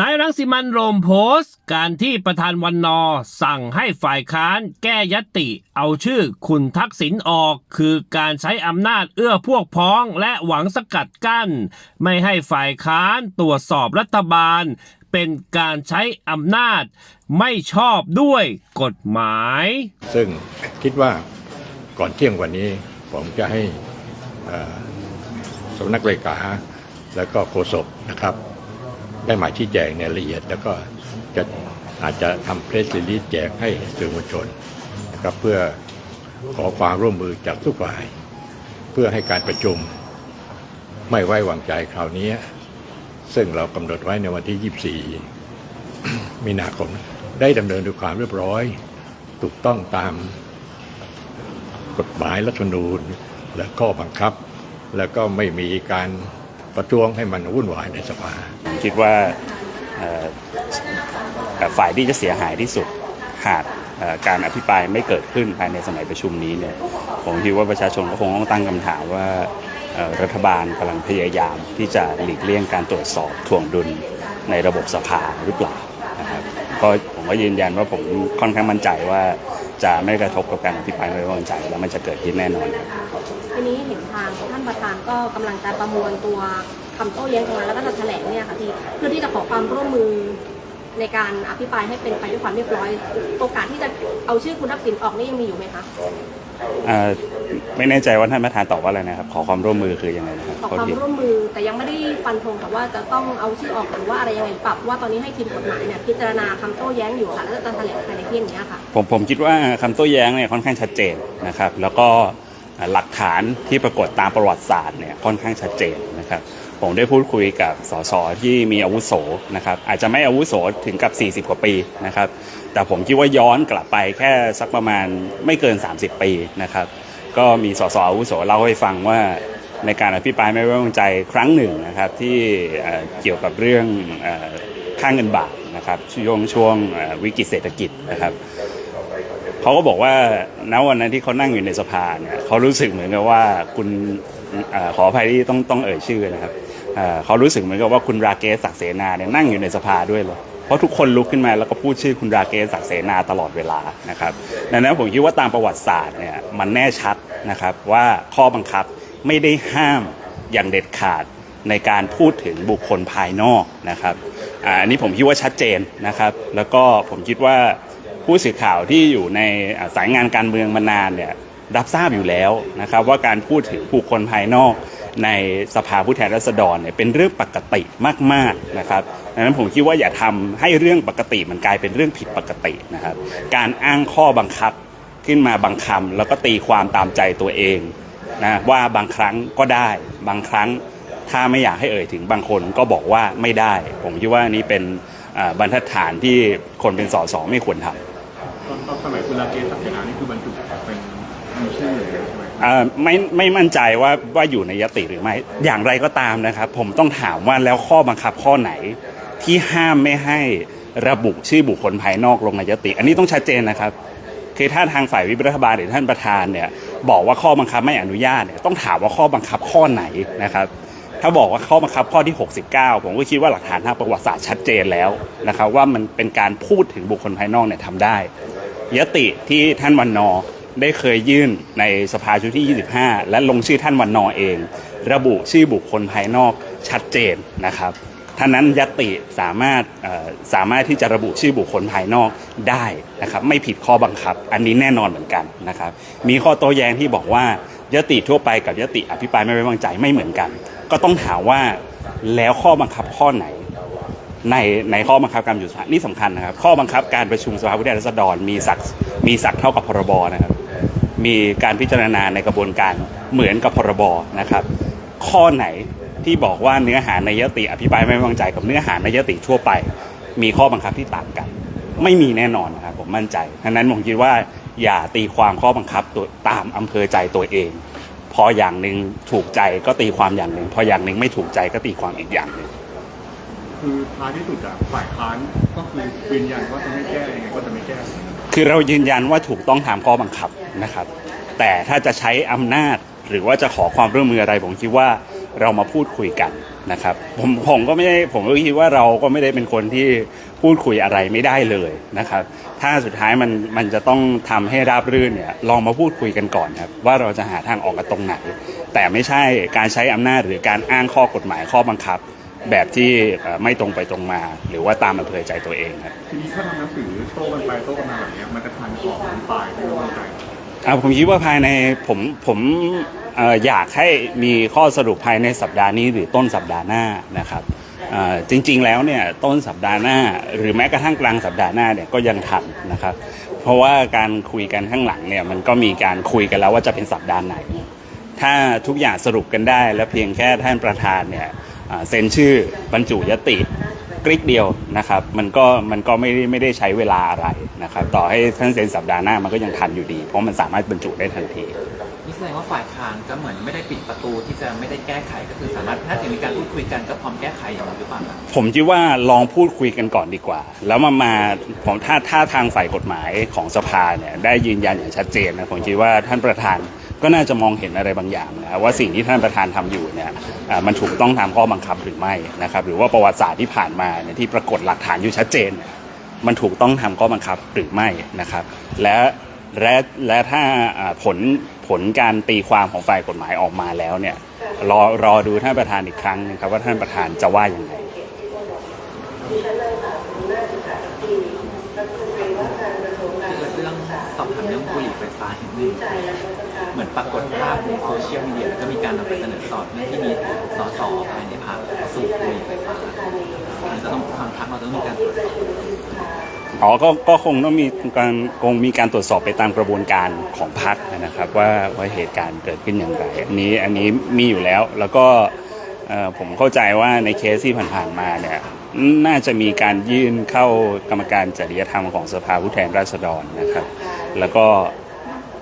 นายรังสิมันโรมโพสต์ การที่ประธานวันนอ สั่งให้ฝ่ายค้านแก้ยติ เอาชื่อคุณทักษิณออก คือการใช้อำนาจเอื้อพวกพ้องและหวังสกัดกั้น ไม่ให้ฝ่ายค้านตรวจสอบรัฐบาล เป็นการใช้อำนาจ ไม่ชอบด้วยกฎหมาย ซึ่งคิดว่าก่อนเที่ยงวันนี้ผมจะให้สำนักเลขาแล้วก็โฆษกนะครับ ได้มาชี้แจงในรายละเอียด แล้วก็จะอาจจะทำเพรสซีรีส์แจกให้สื่อมวลชนนะครับเพื่อขอความร่วมมือจากทุกฝ่าย เพื่อให้การประชุมไม่ไว้วางใจคราวนี้ ซึ่งเรากำหนดไว้ในวันที่ 24 มีนาคม ได้ดำเนินด้วยความเรียบร้อย ถูกต้องตามกฎหมายรัฐธรรมนูญและข้อบังคับ แล้วก็ไม่มีการ ประท้วงให้มันวุ่นวายในสภา คิดว่าฝ่ายที่จะเสียหายที่สุดหากการอภิปรายไม่เกิดขึ้นภายในสมัยประชุมนี้เนี่ยผมคิดว่าประชาชนก็คงต้องตั้งคำถามว่ารัฐบาลกำลังพยายามที่จะหลีกเลี่ยงการตรวจสอบถ่วงดุลในระบบสภาหรือเปล่านะครับก็ผมก็ยืนยันว่าผมค่อนข้างมั่นใจว่า จะไม่กระทบกับการอภิปรายไม่ไว้วางใจแล้วมันจะเกิดขึ้นแน่นอน ทีนี้เห็นทางท่านประธานก็กำลังจะประมวลตัวคำโต้แย้งตรงนั้นแล้วก็จะแถลงเนี่ยค่ะที่เพื่อที่จะขอความร่วมมือในการอภิปรายให้เป็นไปด้วยความเรียบร้อย โอกาสที่จะเอาชื่อคุณทักษิณออกนี่ยังมีอยู่ไหมคะ ไม่แน่ใจว่าท่านประธานตอบว่าอะไรนะครับ ขอความร่วมมือคือยังไงนะครับขอโทษความทีร่วมมือแต่ยังไม่ได้ฟันธงค่ะว่าจะต้องเอาชื่อออกหรือว่าอะไรยังไงปรับว่าตอนนี้ให้ทีมกฎหมายเนี่ยพิจารณาคำโต้แย้งอยู่ค่ะแล้วจะแถลงภายในเที่ยงนี้ค่ะผมผมคิดว่าคำโต้แย้งเนี่ยค่อนข้างชัดเจนนะครับ แล้วก็หลักฐานที่ปรากฏตามประวัติศาสตร์เนี่ยค่อนข้างชัดเจนนะครับ ผมได้พูดคุยกับสสที่มีอาวุโสนะครับอาจจะไม่อาวุโสถึงกับ 40 กว่าปีนะครับแต่ผมคิดว่าย้อนกลับไปแค่สักประมาณไม่เกิน 30 ปีนะครับ ก็มีสสอาวุโสเล่าให้ฟังว่าในการอภิปรายไม่ไว้วางใจครั้งหนึ่งนะครับที่เกี่ยวกับเรื่องค่างเงินบาทนะครับช่วงช่วงวิกฤตเศรษฐกิจนะครับเขาก็บอกว่าณวันนั้นที่เขานั่งอยู่ในสภาเนี่ยเขารู้สึกเหมือนกับว่าคุณอขออภัยที่ต้องต้องเอ่ยชื่อนะครับเอ่อเขารู้สึกเหมือนกับว่าคุณราเกสศักดิ์เสนาเนี่ยนั่งอยู่ในสภาด้วยเลย เพราะทุกคนลุกขึ้นมาแล้วก็พูดชื่อคุณราเกศักดิ์เสนาตลอดเวลานะครับดังนั้นผมคิดว่าตามประวัติศาสตร์เนี่ยมันแน่ชัดนะครับว่าข้อบังคับไม่ได้ห้ามอย่างเด็ดขาดในการพูดถึงบุคคลภายนอกนะครับอันนี้ผมคิดว่าชัดเจนนะครับ แล้วก็ผมคิดว่าผู้สื่อข่าวที่อยู่ในสายงานการเมืองมานานเนี่ยรับทราบอยู่แล้วนะครับว่าการพูดถึงผู้คนภายนอกในสภาผู้แทนราษฎรเนี่ยเป็นเรื่องปกติมากๆนะครับ ดังนั้นผมคิดว่าอย่าทำให้เรื่องปกติมันกลายเป็นเรื่องผิดปกตินะครับ การอ้างข้อบังคับขึ้นมาบางคำแล้วก็ตีความตามใจตัวเองนะว่าบางครั้งก็ได้บางครั้งถ้าไม่อยากให้เอ่ยถึงบางคนก็บอกว่าไม่ได้ ผมคิดว่านี่เป็นบรรทัดฐานที่คนเป็นสสไม่ควรทำตอนสมัยคุณลาเกสศักดิ์เสนานี่คือบรรจุเป็นมีชื่อ เลยใช่ไมเอ่อไม่ไม่มั่นใจว่าว่าอยู่ในยติหรือไม่ อย่างไรก็ตามนะครับ ผมต้องถามว่าแล้วข้อบังคับข้อไหน ที่ห้ามไม่ให้ระบุชื่อบุคคลภายนอกลงในยติ อันนี้ต้องชัดเจนนะครับ คือถ้าทางฝ่ายวิปรัฐบาลหรือท่านประธานเนี่ยบอกว่าข้อบังคับไม่อนุญาตเนี่ยต้องถามว่าข้อบังคับข้อไหนนะครับ ถ้าบอกว่าข้อบังคับข้อที่ 69 ผมก็คิดว่าหลักฐานทางประวัติศาสตร์ชัดเจนแล้วนะครับ ว่ามันเป็นการพูดถึงบุคคลภายนอกเนี่ยทำได้ยติที่ท่านวันนอ ได้เคยยื่นในสภาชุดที่ 25 และลงชื่อท่านวันนอเอง ระบุชื่อบุคคลภายนอกชัดเจนนะครับท่านั้นยติสามารถสามารถที่จะระบุชื่อบุคคลภายนอกได้นะครับไม่ผิดข้อบังคับ อันนี้แน่นอนเหมือนกันนะครับมีข้อโต้แย้งที่บอกว่ายติทั่วไปกับยติอภิปรายไม่ไว้วางใจไม่เหมือนกัน ก็ต้องถามว่าแล้วข้อบังคับข้อไหน ในในข้อบังคับการประชุมสภานี่สำคัญนะครับ ข้อบังคับการประชุมสภาผู้แทนราษฎรมีศักดิ์มีศักดิ์เท่ากับพรบนะครับ มีการพิจารณาในกระบวนการเหมือนกับพรบนะครับ ข้อไหนที่บอกว่าเนื้อหาในยติอภิปรายไม่ไว้วางใจกับเนื้อหาในยติทั่วไป มีข้อบังคับที่ต่างกัน ไม่มีแน่นอนนะครับผมมั่นใจดังนั้นผมคิดว่าอย่าตีความข้อบังคับตัวตามอำเภอใจตัวเอง พออย่างหนึ่งถูกใจก็ตีความอย่างหนึ่งพออย่างหนึ่งไม่ถูกใจก็ตีความอีกอย่างหนึ่ง คือท้ายที่สุดอะฝ่ายค้านก็คือยืนยันว่าจะไม่แก้ยังไงก็จะไม่แก้ คือเรายืนยันว่าถูกต้องตามข้อบังคับนะครับ แต่ถ้าจะใช้อำนาจหรือว่าจะขอความร่วมมืออะไรผมคิดว่าเรามาพูดคุยกันนะครับ ผมผมก็ไม่ได้ผมก็คิดว่าเราก็ไม่ได้เป็นคนที่พูดคุยอะไรไม่ได้เลยนะครับ ถ้าสุดท้ายมันมันจะต้องทำให้ราบรื่นเนี่ยลองมาพูดคุยกันก่อนครับว่าเราจะหาทางออกกันตรงไหน แต่ไม่ใช่การใช้อำนาจหรือการอ้างข้อกฎหมายข้อบังคับ แบบที่เอ่อไม่ตรงไปตรงมา หรือว่าตามอำเภอใจตัวเองครับทีนี้ถ้าทำหนังสือโต้กันไปโต้กันมาแบบเนี้ยมันจะทันขอบปลายไม่รู้ใจอ่าผมคิดว่าภายในผมผมเอ่ออยากให้มีข้อสรุปภายในสัปดาห์นี้หรือต้นสัปดาห์หน้านะครับอ่าจริงๆแล้วเนี่ยต้นสัปดาห์หน้า หรือแม้กระทั่งกลางสัปดาห์หน้าเนี่ยก็ยังทันนะครับ เพราะว่าการคุยกันข้างหลังเนี่ยมันก็มีการคุยกันแล้วว่าจะเป็นสัปดาห์ไหน ถ้าทุกอย่างสรุปกันได้และเพียงแค่ท่านประธานเนี่ยอ่า เซ็นชื่อบรรจุยติกริกเดียวนะครับ มันก็มันก็ไม่ได้ไม่ได้ใช้เวลาอะไรนะครับ ต่อให้ท่านเซ็นสัปดาห์หน้ามันก็ยังทันอยู่ดี เพราะมันสามารถบรรจุได้ทันที แสดงว่าฝ่ายค้านก็เหมือนไม่ได้ปิดประตูที่จะไม่ได้แก้ไขก็คือสามารถถ้าถึงมีการพูดคุยกันก็พร้อมแก้ไขอย่างนั้นหรือเปล่าครับผมคิดว่าลองพูดคุยกันก่อนดีกว่า แล้วมามาผมถ้าถ้าทางฝ่ายกฎหมายของสภาเนี่ยได้ยืนยันอย่างชัดเจนนะผมคิดว่าท่านประธานก็น่าจะมองเห็นอะไรบางอย่างนะว่าสิ่งที่ท่านประธานทำอยู่เนี่ยมันถูกต้องตามข้อบังคับหรือไม่นะครับหรือว่าประวัติศาสตร์ที่ผ่านมาเนี่ยที่ปรากฏหลักฐานอยู่ชัดเจน มันถูกต้องทำข้อบังคับหรือไม่นะครับ และและและถ้าผล ผลการตีความของฝ่ายกฎหมายออกมาแล้วเนี่ยรอรอดูท่านประธานอีกครั้งนะครับ ว่าท่านประธานจะว่าอย่างไรเรื่องสอบถามเรื่องบุหรี่ไฟฟ้าเหมือนปรากฏภาพในโซเชียลมีเดียแล้วก็มีการนำไปเสนอสอบเรื่องที่มีสสภายในพรรคสูบบุหรี่ไฟฟ้ามันจะต้องทางพรรคเราต้องมีการตรวจสอบ อ๋อก็ก็คงต้องมีการคงมีการตรวจสอบไปตามกระบวนการของพรรคนะครับ ว่าว่าเหตุการณ์เกิดขึ้นอย่างไรอันนี้อันนี้มีอยู่แล้วแล้วก็ผมเข้าใจว่าในเคสที่ผ่านๆมาเนี่ยน่าจะมีการยื่นเข้ากรรมการจริยธรรมของสภาผู้แทนราษฎรนะครับ แล้วก็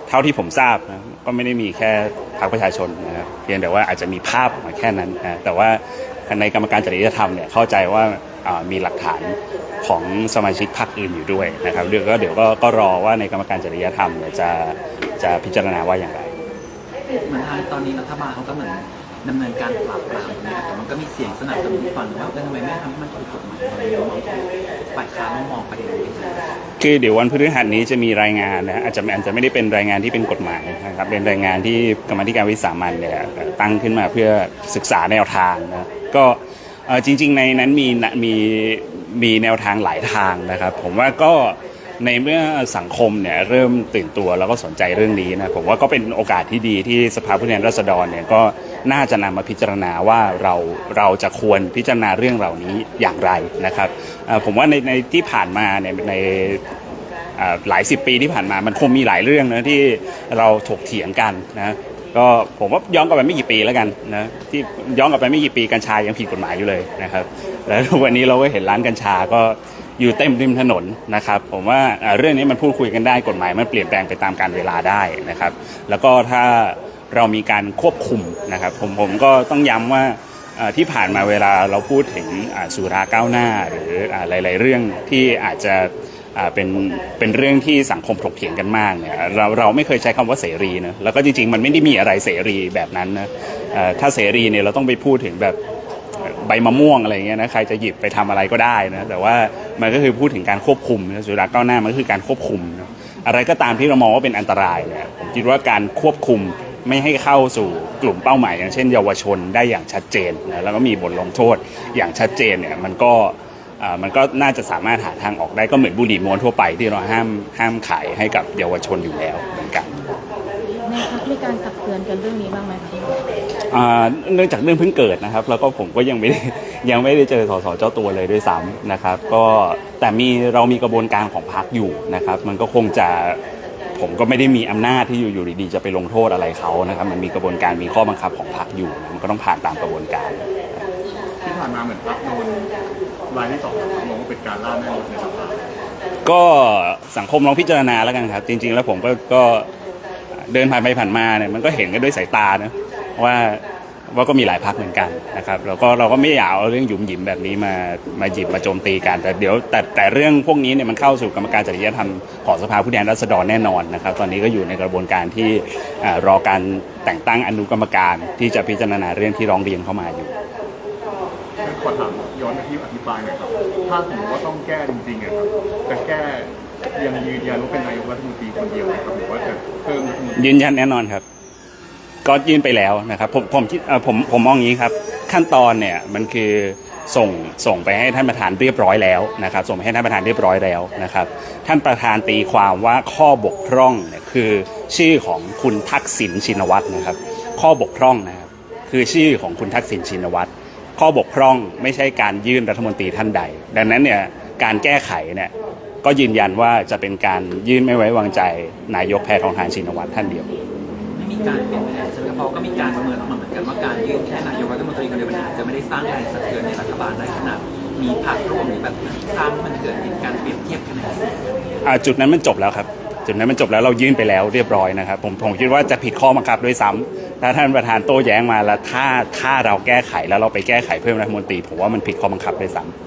เท่าที่ผมทราบนะก็ไม่ได้มีแค่พรรคประชาชนนะครับเพียงแต่ว่าอาจจะมีภาพมาแค่นั้นนะแต่ว่าในกรรมการจริยธรรมเนี่ยเข้าใจว่า มีหลักฐานของสมาชิกพรรคอื่นอยู่ด้วยนะครับเดี๋ยวก็เดี๋ยวก็ก็รอว่าในกรรมการจริยธรรมเนี่ยจะจะพิจารณาว่าอย่างไร เหมือนทางตอนนี้รัฐบาลเขาก็เหมือนดำเนินการปราบปรามเนี่ยแต่มันก็มีเสียงสนับสนุนฝั่งหนึ่งว่าเออทำไมไม่ทำให้มันถูกกฎหมายทำไมเรามองฝ่ายค้านมองประเด็นนี้คือเดี๋ยววันพฤหัสนี้จะมีรายงานนะอาจจะอาจจะไม่ได้เป็นรายงานที่เป็นกฎหมายนะครับเป็นรายงานที่กรรมาธิการวิสามันเนี่ยตั้งขึ้นมาเพื่อศึกษาแนวทางนะก็ เอ่อจริง ๆ ในนั้นมีมีมีแนวทางหลายทางนะครับ ผมว่าก็ในเมื่อสังคมเนี่ยเริ่มตื่นตัวแล้วก็สนใจเรื่องนี้นะผมว่าก็เป็นโอกาสที่ดีที่สภาผู้แทนราษฎรเนี่ยก็น่าจะนำมาพิจารณาว่าเราเราจะควรพิจารณาเรื่องเหล่านี้อย่างไรนะครับผมว่าในในที่ผ่านมาเนี่ยในหลายสิบปีที่ผ่านมามันคงมีหลายเรื่องนะที่เราถกเถียงกันนะ ก็ผมว่าย้อนกลับไปไม่กี่ปีแล้วกันนะที่ย้อนกลับไปไม่กี่ปีกัญชายังผิดกฎหมายอยู่เลยนะครับ แล้ววันนี้เราก็เห็นร้านกัญชาก็อยู่เต็มริมถนนนะครับ ผมว่าเรื่องนี้มันพูดคุยกันได้กฎหมายมันเปลี่ยนแปลงไปตามการเวลาได้นะครับ แล้วก็ถ้าเรามีการควบคุมนะครับ ผมผมก็ต้องย้ำว่าที่ผ่านมาเวลาเราพูดถึงสุราก้าวหน้า หรือหลาย ๆ เรื่องที่อาจจะ เป็นเป็นเรื่องที่สังคมถกเถียงกันมากเนี่ยเราเราไม่เคยใช้คำว่าเสรีนะแล้วก็จริงๆ มันไม่ได้มีอะไรเสรีแบบนั้นนะถ้าเสรีเนี่ยเราต้องไปพูดถึงแบบใบมะม่วงอะไรเงี้ยนะใครจะหยิบไปทำอะไรก็ได้นะแต่ว่ามันก็คือพูดถึงการควบคุมนะสุราก้าวหน้ามันก็คือการควบคุมนะอะไรก็ตามที่เรามองว่าเป็นอันตรายเนี่ยผมคิดว่าการควบคุมไม่ให้เข้าสู่กลุ่มเป้าหมาย อย่างเช่น เยาวชนได้อย่างชัดเจนนะแล้วก็มีบทลงโทษอย่างชัดเจนเนี่ยมันก็ มันก็น่าจะสามารถหาทางออกได้ก็เหมือนบุหรี่มวนทั่วไปที่เราห้ามห้ามขายให้กับเยาวชนอยู่แล้วเหมือนกันในพักมีการตักเตือนกันเรื่องนี้บ้างไหมคะอ่าเนื่องจากเรื่องเพิ่งเกิดนะครับ แล้วก็ผมก็ยังไม่ได้ยังไม่ได้เจอสสเจ้าตัวเลยด้วยซ้ำนะครับ ก็แต่มีเรามีกระบวนการของพรรคอยู่นะครับ มันก็คงจะผมก็ไม่ได้มีอำนาจที่อยู่อยู่ดีๆจะไปลงโทษอะไรเขานะครับ มันมีกระบวนการมีข้อบังคับของพรรคอยู่ มันก็ต้องผ่านตามกระบวนการที่ผ่านมาเหมือนพักโดน รายที่สองพักมองว่าเป็นการล่าแม่มดในสภาก็สังคมลองพิจารณาแล้วกันครับ จริง ๆ แล้วผมก็ก็เดินผ่านไปผ่านมาเนี่ยมันก็เห็นกันด้วยสายตานะว่าว่าก็มีหลายพักเหมือนกันนะครับแล้วก็เราก็ไม่อยากเอาเรื่องหยุมหยิมแบบนี้มามาหยิบมาโจมตีกันแต่เดี๋ยวแต่แต่เรื่องพวกนี้เนี่ยมันเข้าสู่กรรมการจริยธรรมของสภาผู้แทนราษฎรแน่นอนนะครับ ตอนนี้ก็อยู่ในกระบวนการที่รอการแต่งตั้งอนุกรรมการที่จะพิจารณาเรื่องที่ร้องเรียนเข้ามาอยู่ขอถาม บายหน่อยครับถ้าสมมติว่าต้องแก้จริงๆอะจะแก้ยังยืนยันว่าเป็นนายกรัฐมนตรีคนเดียวหมครับหรือว่าจะเพิ่มยืนยันแน่นอนครับ ก็ยื่นไปแล้วนะครับ ผมผมคิดเอ่อผมผมมองอย่างนี้ครับ ขั้นตอนเนี่ยมันคือส่งส่งไปให้ท่านประธานเรียบร้อยแล้วนะครับ ส่งไปให้ท่านประธานเรียบร้อยแล้วนะครับ ท่านประธานตีความว่าข้อบกพร่องเนี่ยคือชื่อของคุณทักษิณชินวัตรนะครับ ข้อบกพร่องนะครับคือชื่อของคุณทักษิณชินวัตร ข้อบกพร่องไม่ใช่การยื่นรัฐมนตรีท่านใด ดังนั้นเนี่ยการแก้ไขเนี่ยก็ยืนยันว่าจะเป็นการยื่นไม่ไว้วางใจนายกแพทองทานชินวัตรท่านเดียว ไม่มีการเปลี่ยนแปลงใช่ไหมครับเพราะก็มีการประเมินออกมาเหมือนกันว่าการยื่นแค่นายกรัฐมนตรีคนเดียวมันอาจจะไม่ได้สร้างแรงสะเทือนในรัฐบาลได้ขนาดมีพรรคร่วมหรือแบบสร้างให้มันเกิดเหตุการณ์เปรียบเทียบคะแนนเสียงอ่าจุดนั้นมันจบแล้วครับ จุดนั้นมันจบแล้วเรายื่นไปแล้วเรียบร้อยนะครับผมผมคิดว่าจะผิดข้อบังคับด้วยซ้ำถ้าท่านประธานโต้แย้งมาแล้วถ้าถ้าเราแก้ไขแล้วเราไปแก้ไขเพิ่มรัฐมนตรีผมว่ามันผิดข้อบังคับด้วยซ้ำ